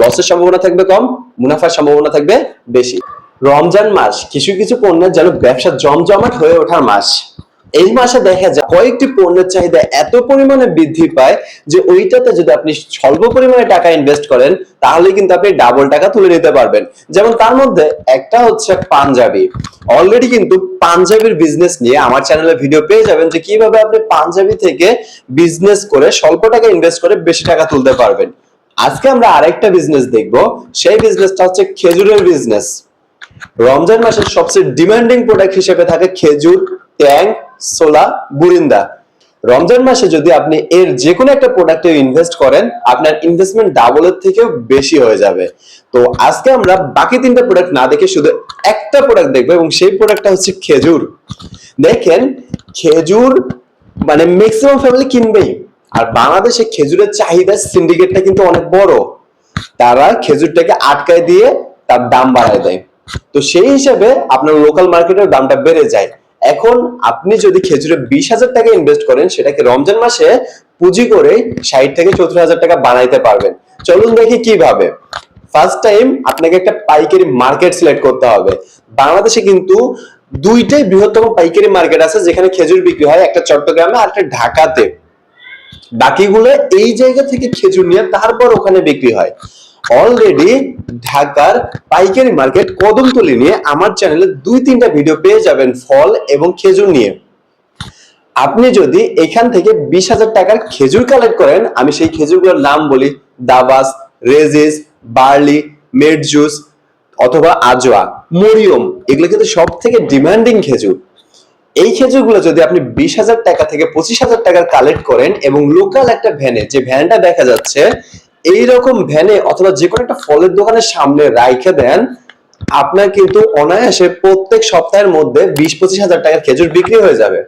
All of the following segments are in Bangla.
লসের সম্ভাবনা থাকবে কম, মুনাফার সম্ভাবনা থাকবে বেশি। রমজান মাস, কিছু কিছু পণ্যের যেন ব্যবসা জমজমাট হয়ে ওঠার মাস। এই মাসে দেখা যায় কয়েকটি পণ্যের চাহিদা এত পরিমাণে বৃদ্ধি পায় যে ওইটাতে যদি আপনি স্বল্প পরিমাণে টাকা ইনভেস্ট করেন, তাহলে কিন্তু আপনি ডাবল টাকা তুলে নিতে পারবেন। যেমন তার মধ্যে একটা হচ্ছে পাঞ্জাবি। অলরেডি কিন্তু পাঞ্জাবির বিজনেস নিয়ে আমার চ্যানেলে ভিডিও পেয়ে যাবেন যে কীভাবে আপনি পাঞ্জাবি থেকে বিজনেস করে স্বল্প টাকা ইনভেস্ট করে বেশি টাকা তুলতে পারবেন। আজকে আমরা আরেকটা বিজনেস দেখব। সেই বিজনেসটা হচ্ছে খেজুরের বিজনেস রমজান মাসের সবচেয়ে ডিমান্ডিং প্রোডাক্ট হিসেবে থাকে খেজুর, ট্যাং সোলা বুরিন্দা। রমজান মাসে যদি আপনি এর যে কোনো একটা প্রোডাক্টে ইনভেস্ট করেন, আপনার ইনভেস্টমেন্ট ডাবলের থেকেও বেশি হয়ে যাবে। তো আজকে আমরা বাকি তিনটা প্রোডাক্ট না দেখে শুধু একটা প্রোডাক্ট দেখব এবং সেই প্রোডাক্টটা হচ্ছে খেজুর। দেখেন, খেজুর মানে ম্যাক্সিমাম ফ্যামিলি কিনবেই। আর বাংলাদেশে খেজুরের চাহিদা সিন্ডিকেটটা কিন্তু অনেক বড়। তারা খেজুরটাকে আটকায় দিয়ে তার দাম বাড়ায় দেয়। তো সেই হিসাবে আপনার লোকাল মার্কেটের দামটা বেড়ে যায়। এখন আপনি যদি খেজুরে বিশ হাজার টাকা ইনভেস্ট করেন, সেটাকে রমজান মাসে পুঁজি করে ষাট থেকে সত্তর হাজার টাকা বানাইতে পারবেন। চলুন দেখি কীভাবে। ফার্স্ট টাইম আপনাকে একটা পাইকারি মার্কেট সিলেক্ট করতে হবে। বাংলাদেশে কিন্তু দুইটাই বৃহত্তম পাইকারি মার্কেট আছে, যেখানে খেজুর বিক্রি হয়, একটা চট্টগ্রামে আর একটা ঢাকাতে। বাকিগুলো এই জায়গা থেকে খেজুর নিয়ে তারপর ওখানে বিক্রি হয়। অলরেডি ঢাকার পাইকারি মার্কেট কদমতলি নিয়ে আমার চ্যানেলে দুই তিনটা ভিডিও পেয়ে যাবেন ফল এবং খেজুর নিয়ে। আপনি যদি এখান থেকে বিশ হাজার টাকার খেজুর কালেক্ট করেন, আমি সেই খেজুরগুলোর নাম বলি, দাবাস, রেজিস, বার্লি মেড জুস অথবা আজোয়া, মরিয়ম, এগুলো কিন্তু সব থেকে ডিমান্ডিং খেজুর। এই খেজুরগুলো যদি আপনি বিশ হাজার টাকা থেকে পঁচিশ হাজার টাকার কালেক্ট করেন এবং লোকাল একটা ভ্যানে যে ভ্যানটা দেখা যাচ্ছে এই রকম ভ্যানে অথবা যে কোনো একটা ফলের দোকানের সামনে রাইখে দেন, আপনার কিন্তু অনায়াসে প্রত্যেক সপ্তাহের মধ্যে বিশ পঁচিশ হাজার টাকার খেজুর বিক্রি হয়ে যাবে।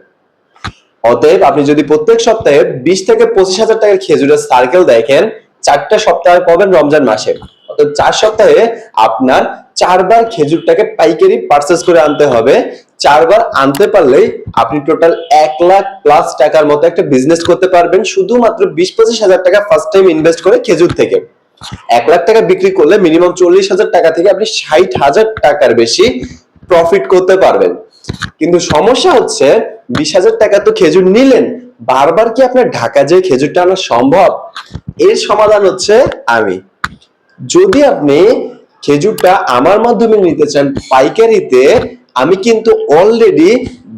অতএব আপনি যদি প্রত্যেক সপ্তাহে বিশ থেকে পঁচিশ হাজার টাকার খেজুরের সার্কেল দেখেন, চারটা সপ্তাহে পাবেন রমজান মাসে। অতএব চার সপ্তাহে আপনার চারবার খেজুরটাকে পাইকারি পারচেস করে আনতে হবে। চারবার আনতে পারলেই আপনি টোটাল এক লাখ প্লাস টাকার মতো একটা বিজনেস করতে পারবেন, শুধুমাত্র বিশ পঁচিশ হাজার টাকা ফার্স্ট টাইম ইনভেস্ট করে খেজুর থেকে। এক লাখ টাকা বিক্রি করলে মিনিমাম চল্লিশ হাজার টাকা থেকে আপনি ষাট হাজার টাকার বেশি প্রফিট করতে পারবেন। কিন্তু সমস্যা হচ্ছে, বিশ হাজার টাকা তো খেজুর নিলেন, বারবার কি আপনার ঢাকা যেয়ে খেজুরটা আনা সম্ভব? এর সমাধান হচ্ছে আমি। যদি আপনি খেজুরটা আমার মাধ্যমে নিতে চান, পাইকারিতে আমি কিন্তু অলরেডি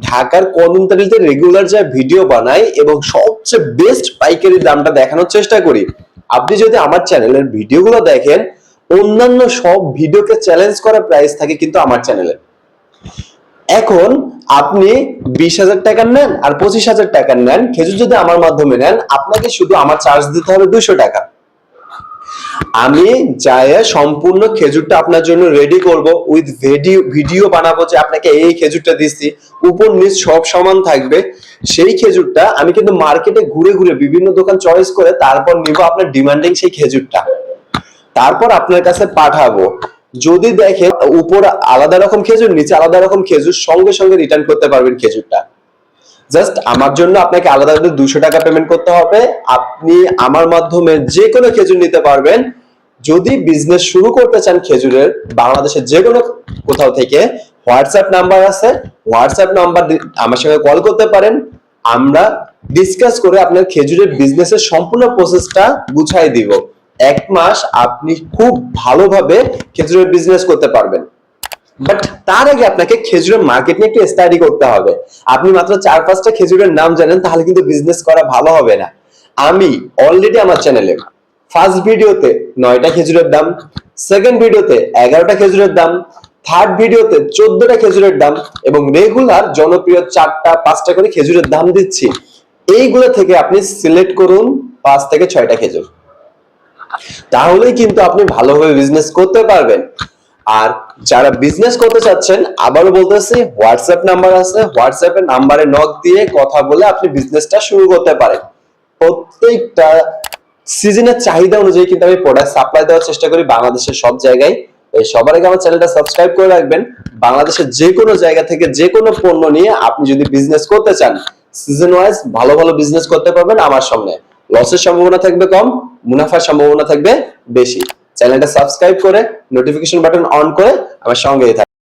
ঢাকার কদমতলিতে রেগুলার যা ভিডিও বানাই এবং সবচেয়ে বেস্ট পাইকারি দামটা দেখানোর চেষ্টা করি। আপনি যদি আমার চ্যানেলের ভিডিওগুলো দেখেন, অন্যান্য সব ভিডিওকে চ্যালেঞ্জ করা প্রাইস থাকে কিন্তু আমার চ্যানেলে এখন আপনি বিশ হাজার টাকা নেন আর পঁচিশ হাজার টাকার নেন, খেজুর যদি আমার মাধ্যমে নেন, আপনাকে শুধু আমার চার্জ দিতে হবে দুশো টাকা। আমি যায় সম্পূর্ণ খেজুরটা আপনার জন্য রেডি করব উইথ ভিডিও ভিডিও বানাবো যে আপনাকে এই খেজুরটা দিচ্ছি। উপর নিচ সব সমান থাকবে। সেই খেজুরটা আমি কিন্তু মার্কেটে ঘুরে ঘুরে বিভিন্ন দোকান চয়েস করে তারপর নিব আপনার ডিমান্ডিং সেই খেজুরটা। তারপর আপনার কাছে পাঠাবো। যদি দেখেন উপর আলাদা রকম খেজুর, নিচে আলাদা রকম খেজুর, সঙ্গে সঙ্গে রিটার্ন করতে পারবেন খেজুরটা। জাস্ট আমার জন্য আপনাকে আলাদা আলাদা দুশো টাকা পেমেন্ট করতে হবে। আপনি আমার মাধ্যমে যে কোনো খেজুর নিতে পারবেন। যদি বিজনেস শুরু করতে চান খেজুরের, বাংলাদেশের যে কোনো কোথাও থেকে হোয়াটসঅ্যাপ নাম্বার আছে। হোয়াটসঅ্যাপ নাম্বার আমার সঙ্গে কল করতে পারেন। আমরা ডিসকাস করে আপনার খেজুরের বিজনেসের সম্পূর্ণ প্রসেসটা বুঝাই দিব। এক মাস আপনি খুব ভালোভাবে খেজুরের বিজনেস করতে পারবেন। বাট তার আগে আপনাকে খেজুরের মার্কেট নিয়ে একটু স্টাডি করতে হবে। আপনি মাত্র চার, পাঁচটা খেজুরের নাম জানেন, তাহলে কিন্তু বিজনেস করা ভালো হবে না। আমি অলরেডি আমার চ্যানেলে ফার্স্ট ভিডিওতে নয়টা খেজুরের দাম সেকেন্ড ভিডিওতে এগারোটা খেজুরের দাম থার্ড ভিডিওতে চোদ্দটা খেজুরের দাম এবং রেগুলার জনপ্রিয় চারটা, পাঁচটা করে খেজুরের দাম দিচ্ছি। এইগুলো থেকে আপনি সিলেক্ট করুন পাঁচ থেকে ছয়টা খেজুর। তাহলেই কিন্তু আপনি ভালোভাবে বিজনেস করতে পারবেন। আর যারা বিজনেস করতে চাচ্ছেন, আবারও বলতেছি হোয়াটসঅ্যাপ নাম্বার আছে। হোয়াটসঅ্যাপের নাম্বারে নক দিয়ে কথা বলে আপনি বিজনেসটা শুরু করতে পারেন। প্রত্যেকটা সিজনের চাহিদা অনুযায়ী কিন্তু আমি প্রোডাক্ট সাপ্লাই দেওয়ার চেষ্টা করি বাংলাদেশের সব জায়গায়। এই সবার আগে আমার চ্যানেলটা সাবস্ক্রাইব করে রাখবেন। বাংলাদেশের যে কোনো জায়গা থেকে যে কোনো পণ্য নিয়ে আপনি যদি বিজনেস করতে চান সিজন ওয়াইজ ভালো ভালো বিজনেস করতে পারবেন আমার সামনে। লসের সম্ভাবনা থাকবে কম, মুনাফার সম্ভাবনা থাকবে বেশি। চ্যানেলটা সাবস্ক্রাইব করে নোটিফিকেশন বাটন অন করে আমার সঙ্গেই